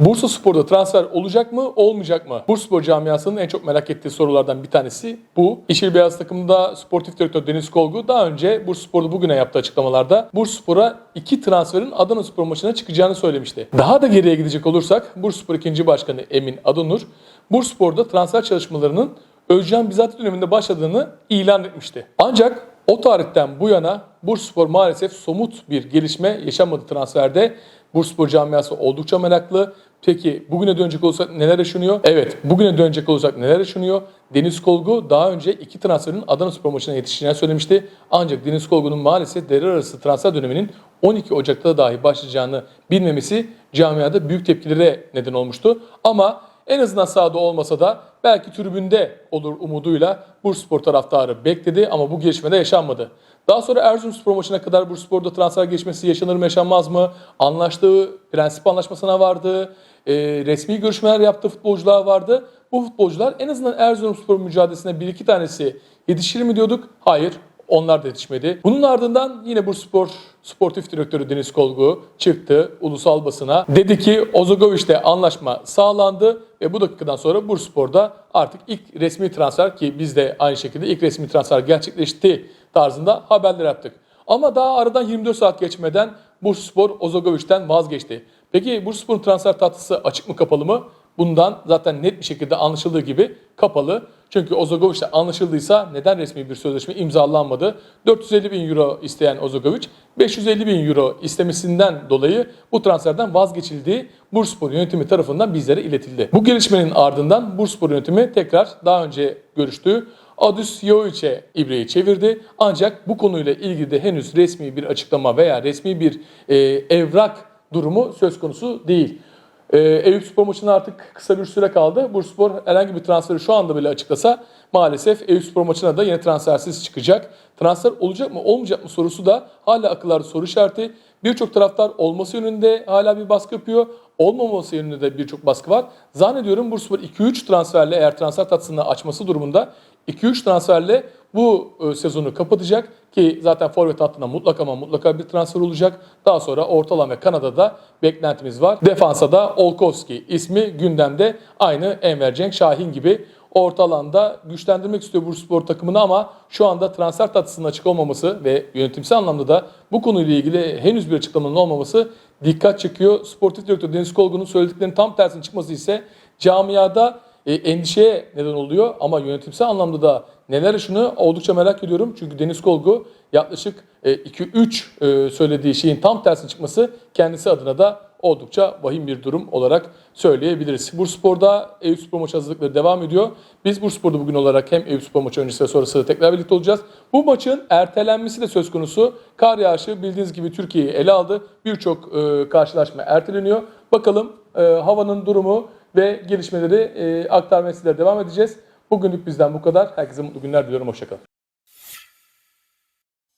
Bursa Spor'da transfer olacak mı, olmayacak mı? Bursa Spor camiasının en çok merak ettiği sorulardan bir tanesi bu. Yeşil Beyaz takımında sportif direktör Deniz Kolgu daha önce Bursa Spor'da bugüne yaptığı açıklamalarda Bursa Spor'a iki transferin Adana Spor maçına çıkacağını söylemişti. Daha da geriye gidecek olursak Bursa Spor 2. Başkanı Emin Adonur, Bursa Spor'da transfer çalışmalarının Özcan Bizati döneminde başladığını ilan etmişti. Ancak o tarihten bu yana Bursaspor maalesef somut bir gelişme yaşamadı transferde. Bursaspor camiası oldukça meraklı. Peki bugüne dönecek olursak neler yaşanıyor? Evet bugüne dönecek olursak neler yaşanıyor? Deniz Kolgu daha önce iki transferin Adana Spor maçına yetişeceğini söylemişti. Ancak Deniz Kolgu'nun maalesef devre arası transfer döneminin 12 Ocak'ta dahi başlayacağını bilmemesi camiada büyük tepkilere neden olmuştu. Ama en azından sahada olmasa da belki tribünde olur umuduyla Bursaspor taraftarı bekledi ama bu gelişmede yaşanmadı. Daha sonra Erzurumspor maçına kadar Bursaspor'da transfer geçmesi yaşanır mı yaşanmaz mı? Anlaştığı prensip anlaşmasına vardı. e, resmi görüşmeler yaptığı futbolcular vardı. Bu futbolcular en azından Erzurumspor mücadelesine bir iki tanesi yetişir mi diyorduk? Hayır. Onlar da yetişmedi. Bunun ardından yine Bursaspor Sportif Direktörü Deniz Kolgu çıktı ulusal basına. Dedi ki Ozogovic'te anlaşma sağlandı ve bu dakikadan sonra Bursaspor'da artık ilk resmi transfer ki biz de aynı şekilde ilk resmi transfer gerçekleşti tarzında haberler yaptık. Ama daha aradan 24 saat geçmeden Bursaspor Ozogovic'ten vazgeçti. Peki Bursaspor'un transfer tatlısı açık mı kapalı mı? Bundan zaten net bir şekilde anlaşıldığı gibi kapalı. Çünkü Ozogovic'le anlaşıldıysa neden resmi bir sözleşme imzalanmadı? 450 bin euro isteyen Ozogovic 550 bin euro istemesinden dolayı bu transferden vazgeçildiği Bursaspor yönetimi tarafından bizlere iletildi. Bu gelişmenin ardından Bursaspor yönetimi tekrar daha önce görüştüğü Adus Joviç'e ibreyi çevirdi. Ancak bu konuyla ilgili de henüz resmi bir açıklama veya resmi bir e, evrak durumu söz konusu değil. Ee, Eyüp Spor maçına artık kısa bir süre kaldı. Bursaspor herhangi bir transferi şu anda bile açıklasa maalesef Eyüp Spor maçına da yine transfersiz çıkacak. Transfer olacak mı olmayacak mı sorusu da hala akıllarda soru işareti. Birçok taraftar olması yönünde hala bir baskı yapıyor. Olmaması yönünde de birçok baskı var. Zannediyorum Bursaspor 2-3 transferle eğer transfer tatlısını açması durumunda 2-3 transferle bu e, sezonu kapatacak ki zaten forvet hattında mutlaka ama mutlaka bir transfer olacak. Daha sonra orta alan ve Kanada'da beklentimiz var. Defansa da Olkowski ismi gündemde aynı Enver Cenk Şahin gibi orta alanda güçlendirmek istiyor Bursaspor takımını ama şu anda transfer tatlısının açık olmaması ve yönetimsel anlamda da bu konuyla ilgili henüz bir açıklamanın olmaması dikkat çekiyor. Sportif direktör Deniz Kolgun'un söylediklerinin tam tersinin çıkması ise camiada e, endişeye neden oluyor ama yönetimsel anlamda da neler yaşanıyor oldukça merak ediyorum. Çünkü Deniz Kolgu yaklaşık e, 2-3 e, söylediği şeyin tam tersinin çıkması kendisi adına da oldukça vahim bir durum olarak söyleyebiliriz. Bursaspor'da Eyüp Spor maçı hazırlıkları devam ediyor. Biz Bursaspor'da bugün olarak hem Eyüp Spor maçı öncesi ve sonrası tekrar birlikte olacağız. Bu maçın ertelenmesi de söz konusu. Kar yağışı bildiğiniz gibi Türkiye'yi ele aldı. Birçok e, karşılaşma erteleniyor. Bakalım e, havanın durumu ve gelişmeleri e, aktarmaya sizlere devam edeceğiz. Bugünlük bizden bu kadar. Herkese mutlu günler diliyorum. Hoşçakalın.